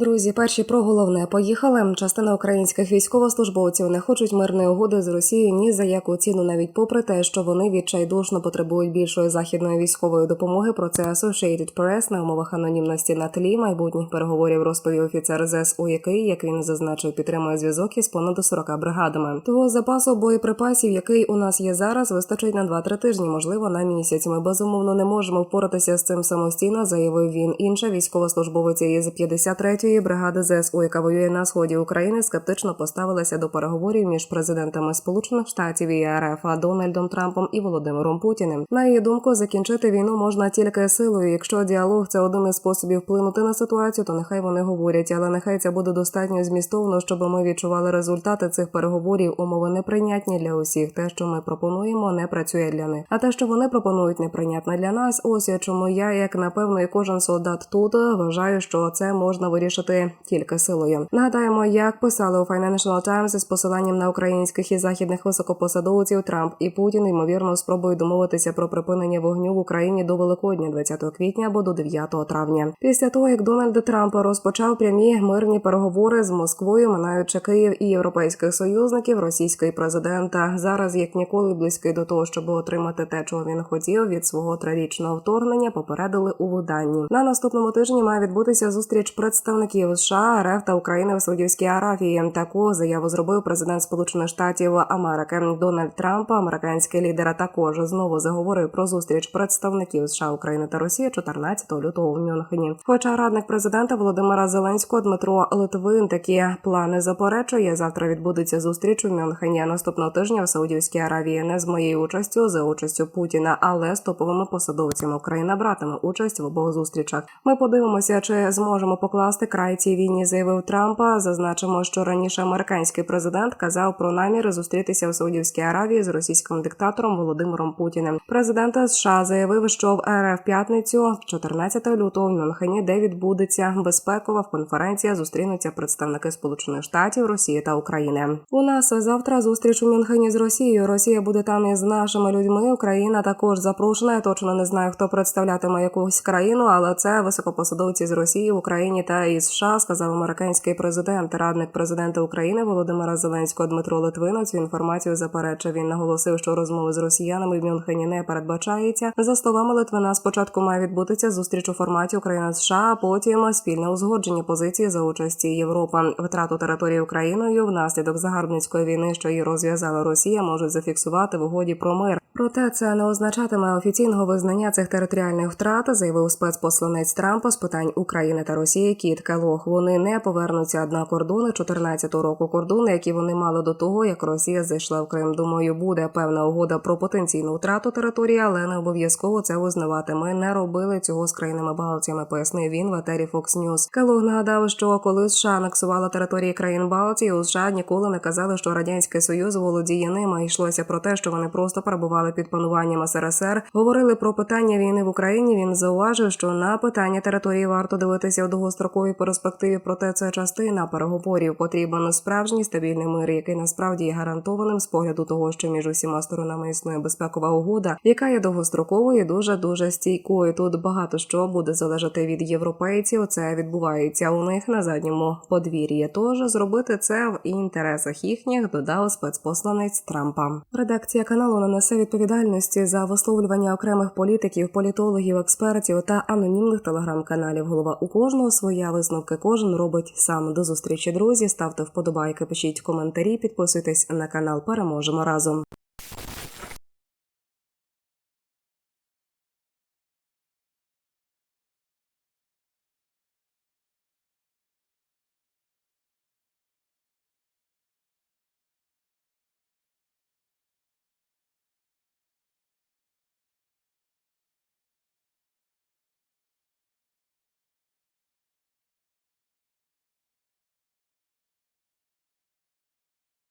Друзі, перші про головне поїхали. Частина українських військовослужбовців не хочуть мирної угоди з Росією ні за яку ціну, навіть попри те, що вони відчайдушно потребують більшої західної військової допомоги. Про це Associated Press на умовах анонімності на тлі майбутніх переговорів розповів офіцер ЗСУ, який, як він зазначив, підтримує зв'язок із понад 40 бригадами. Того запасу боєприпасів, який у нас є зараз, вистачить на 2-3 тижні, можливо, на місяць. Ми безумовно не можемо впоратися з цим самостійно, заявив він. Інша військовослужбовиця із 53-ї бригади ЗСУ, яка воює на сході України, скептично поставилася до переговорів між президентами Сполучених Штатів і РФ Дональдом Трампом і Володимиром Путіним. На її думку, закінчити війну можна тільки силою. Якщо діалог це один із способів вплинути на ситуацію, то нехай вони говорять, але нехай це буде достатньо змістовно, щоб ми відчували результати цих переговорів. Умови неприйнятні для усіх. Те, що ми пропонуємо, не працює для них. А те, що вони пропонують, неприйнятне для нас. Ось чому я, як напевно, і кожен солдат тут вважаю, що це можна вирішити тільки силою. Нагадаємо, як писали у Financial Times з посиланням на українських і західних високопосадовців Трамп і Путін ймовірно спробують домовитися про припинення вогню в Україні до Великодня, 20 квітня або до 9 травня. Після того як Дональд Трамп розпочав прямі мирні переговори з Москвою, минаючи Київ і європейських союзників, російський президента зараз як ніколи близький до того, щоб отримати те, чого він хотів від свого трирічного вторгнення, попередили у виданні. На наступному тижні має відбутися зустріч представників США, РФ та України в Саудівській Аравії. Таку заяву зробив президент Сполучених Штатів Америки Дональд Трамп. Американський лідер також знову заговорив про зустріч представників США, України та Росії 14 лютого в Мюнхені. Хоча радник президента Володимира Зеленського Дмитро Литвин такі плани заперечує. Завтра відбудеться зустріч у Мюнхені наступного тижня в Саудівській Аравії. Не з моєю участю, за участю Путіна, але з топовими посадовцями Україна братиме участь в обох зустрічах. Ми подивимося, чи зможемо покласти край цій війні, заявив Трампа. Зазначимо, що раніше американський президент казав про наміри зустрітися в Саудівській Аравії з російським диктатором Володимиром Путіним. Президент США заявив, що в РФ п'ятницю, 14 лютого, в Мюнхені, де відбудеться безпекова конференція, зустрінуться представники Сполучених Штатів, Росії та України. У нас завтра зустріч у Мюнхені з Росією. Росія буде там із нашими людьми. Україна також запрошена. Я точно не знаю, хто представлятиме якусь країну, але це високопосадовці з Росії, України та із США, сказав американський президент, радник президента України Володимира Зеленського Дмитро Литвинов. Цю інформацію заперечив. Він наголосив, що розмови з росіянами в Мюнхені не передбачається. За словами Литвина, спочатку має відбутися зустріч у форматі Україна США, а потім спільне узгодження позиції за участі Європи. Втрату території Україною внаслідок загарбницької війни, що її розв'язала Росія, можуть зафіксувати в угоді про мир. Проте це не означатиме офіційного визнання цих територіальних втрат, заявив спецпосланець Трампа з питань України та Росії Кіт Келох. Вони не повернуться на кордони 14-го року. Кордони, які вони мали до того, як Росія зайшла в Крим. Думаю, буде певна угода про потенційну втрату території, але не обов'язково це визнавати. Ми не робили цього з країнами Балтіями. Пояснив він в етері Fox News. Келог нагадав, що коли США анексувала території країн Балтії, у США ніколи не казали, що радянський союз володіє ними. Йшлося про те, що вони просто перебували під пануванням СРСР. Говорили про питання війни в Україні. Він зауважив, що на питання території варто дивитися у довгостроковій перспективі. Проте це частина переговорів. Потрібен справжній стабільний мир, який насправді є гарантованим з погляду того, що між усіма сторонами існує безпекова угода, яка є довгостроковою, дуже дуже стійкою. Тут багато що буде залежати від європейців. Це відбувається у них на задньому подвір'ї. Тож зробити це в інтересах їхніх додав спецпосланець Трампа. Редакція каналу не несе відповідальності за висловлювання окремих політиків, політологів, експертів та анонімних телеграм-каналів. Голова у кожного своя висновки. Кожен робить сам. До зустрічі, друзі. Ставте вподобайки, пишіть коментарі, підписуйтесь на канал. Переможемо разом.